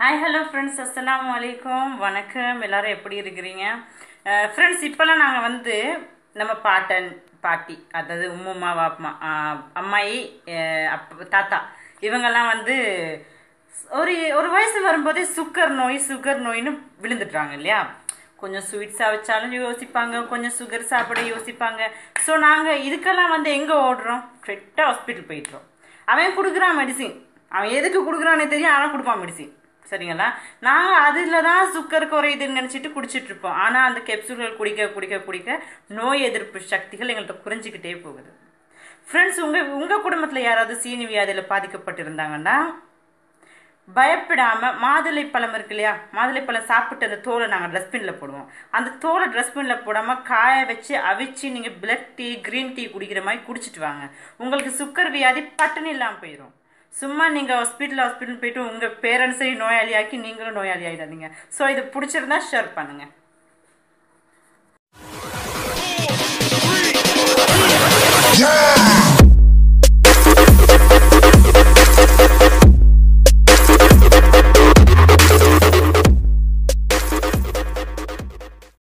Hi hello friends அஸ்லாம் வலைக்கம் வணக்கம். எல்லாரும் எப்படி இருக்கிறீங்க? ஃப்ரெண்ட்ஸ் இப்போல்லாம் நாங்கள் வந்து நம்ம பாட்டன் பாட்டி அதாவது உம்முமா வாப்மா அம்மாயி அப் தாத்தா இவங்கெல்லாம் வந்து ஒரு ஒரு வயசு வரும்போதே சுகர் நோய் சுகர் நோயின்னு விழுந்துட்டாங்க இல்லையா? கொஞ்சம் ஸ்வீட்ஸாக வச்சாலும் யோசிப்பாங்க. கொஞ்சம் சுகர் சாப்பிட யோசிப்பாங்க. ஸோ நாங்கள் இதுக்கெல்லாம் வந்து எங்கே ஓடுறோம்? கரெக்டாக ஹாஸ்பிட்டல் போயிட்டுறோம் அவன் கொடுக்குறான் மெடிசின் அவன் எதுக்கு கொடுக்குறானே தெரியும். ஆனால் கொடுப்பான் மெடிசின் சரிங்களா? நாங்கள் அதில் தான் சுக்கர் குறையுதுன்னு நினச்சிட்டு குடிச்சிட்டு இருப்போம். ஆனால் அந்த கெப்சூல்கள் குடிக்க குடிக்க குடிக்க நோய் எதிர்ப்பு சக்திகள் எங்கள்கிட்ட குறைஞ்சிக்கிட்டே போகுது. ஃப்ரெண்ட்ஸ் உங்கள் உங்கள் குடும்பத்தில் யாராவது சீனி வியாதியில் பாதிக்கப்பட்டிருந்தாங்கன்னா பயப்படாமல் மாதுளை பழம் இருக்கு இல்லையா? மாதுளை பழம் சாப்பிட்டு அந்த தோலை நாங்கள் டஸ்ட்பினில் போடுவோம். அந்த தோலை டஸ்ட்பினில் போடாமல் காய வச்சு அவிச்சு நீங்கள் பிளாக் டீ க்ரீன் டீ குடிக்கிற மாதிரி குடிச்சிட்டு வாங்க. உங்களுக்கு சுக்கர் வியாதி பட்டுன்னு இல்லாமல் போயிடும் சும்மா நீங்கள் ஹாஸ்பிட்டல் ஹாஸ்பிட்டல் போயிட்டு உங்கள் பேரண்ட்ஸையும் நோயாளியாக்கி நீங்களும் நோயாளி ஆகிடாதீங்க ஸோ இது பிடிச்சிருந்தா ஷேர் பண்ணுங்கள்